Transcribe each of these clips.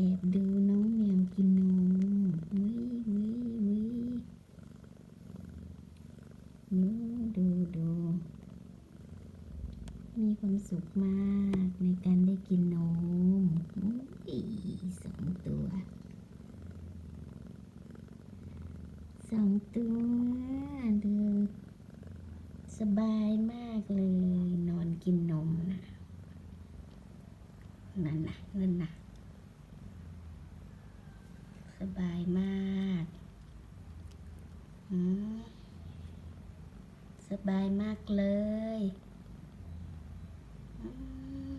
แอบดูน้องแมวกินนมวิวิวิดูดูดู มีความสุขมากในการได้กินนมอุ๊ยสองตัว สองตัวดูสบายมากเลยนอนกินนมนะนั่นนะนั่นนะ สบายมากสบายมากเลยอืม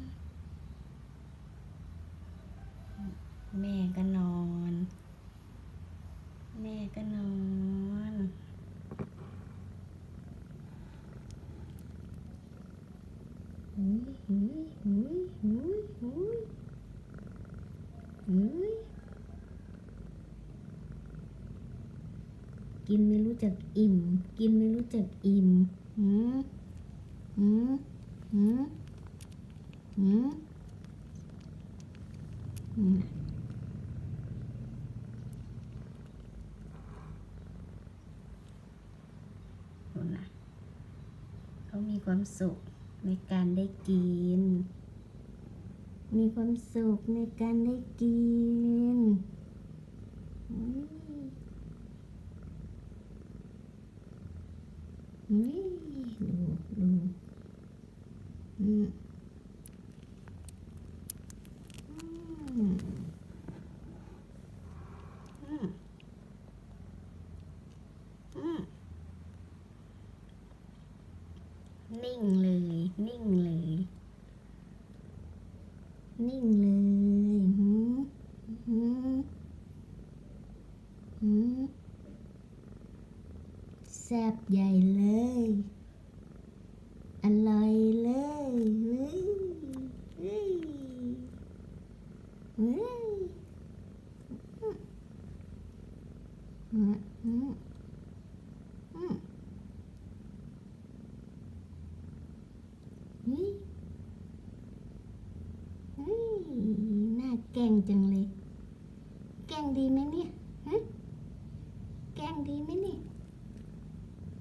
แม่ก็นอน แม่ก็นอนหุยหุยหุยหุยหุยหุย กินไม่รู้จักอิ่ม กินไม่รู้จักอิ่มหืมหืมหืมหืมหืมดูนะเขามีความสุขในการได้กิน มีความสุขในการได้กินอืม นี่ดูดูอืมอืมอืมอืมนิ่งเลย นิ่งเลย นิ่งเลยหืมหืมหืมแซบใหญ่เลย อร่อยเลยเฮ้ยเฮ้ยเฮ้ยอืมอืมอืมเฮ้ยเฮ้ย น่าแกงจังเลย แกงดีไหมเนี่ยแกงดีไหมเนี่ย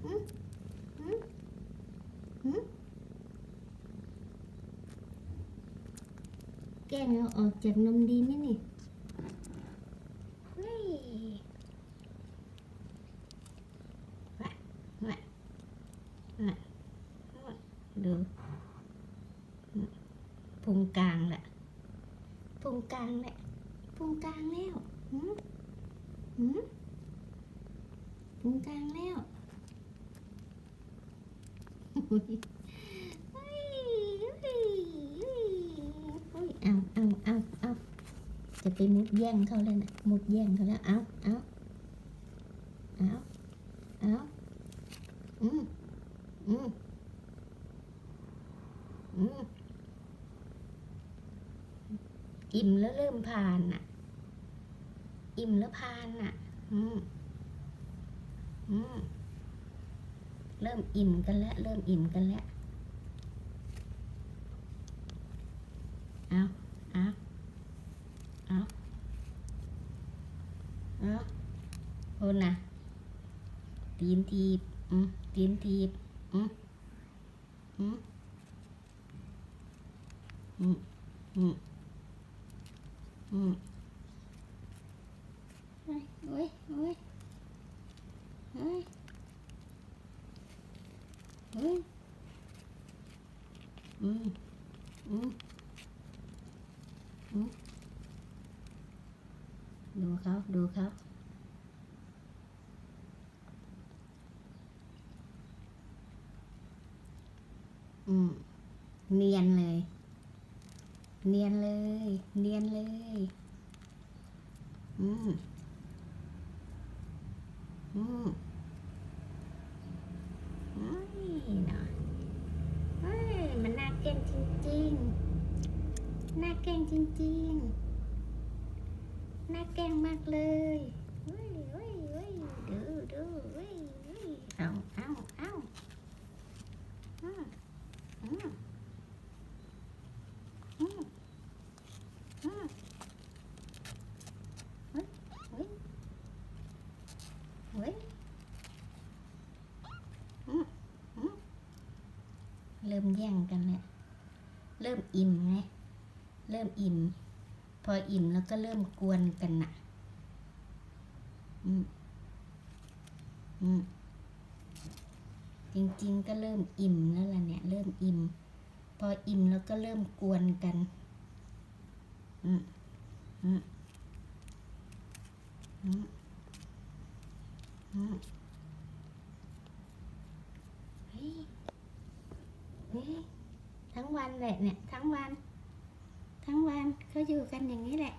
หืมหืมหืมแกงเอาออกจากนมดีไหมนี่เฮ้ยวะวะวะวะ ดูพุงกลางแหละพุงกลางแหละพุงกลางแล้วหืมหืมพุงกลางแล้วเฮ้ยเฮ้ยเฮ้ยเฮ้ยเอาเอาเอาเอาจะไปมุดแย่งเขาเลยนะมุดแย่งเขาแล้วเอาเอาเอาอืมอืม อิ่มแล้วเริ่มผ่านน่ะ อิ่มแล้วผ่านน่ะ อืมอืมเริ่มอิ่มกันแล้ว เริ่มอิ่มกันแล้ว เอาเอาเอาเอาโอนนะตีนทีบ อืมตีนทีบ อืมอืม อืมอืมอืมเฮ้ยเฮ้ยเฮ้ยเฮ้ยอืมอืมอืมอืมดูเขาดูเขาอืมเนียนเลย เนียนเลย เนียนเลย อืม อืมเฮ้ยเนาะเฮ้ย มันน่าแกล้งจริงๆ น่าแกล้งจริงๆ น่าแกล้งมากเลยเฮ้ยเฮ้ยเฮ้ยดูดูเฮ้ยเฮ้ยเอาเอาเอาอืมอืมอืมอืม เริ่มแย่งกันแล้วเริ่มอิ่มไงเริ่มอิ่ม พออิ่มแล้วก็เริ่มกวนกันน่ะอืมอืมจริงๆก็เริ่มอิ่มแล้วล่ะเนี่ย เริ่มอิ่ม พออิ่มแล้วก็เริ่มกวนกัน อืมอืมอืมอืมเฮ้ย เฮ้ยทั้งวันแหละเนี่ยทั้งวัน ทั้งวันเขาอยู่กันอย่างนี้แหละ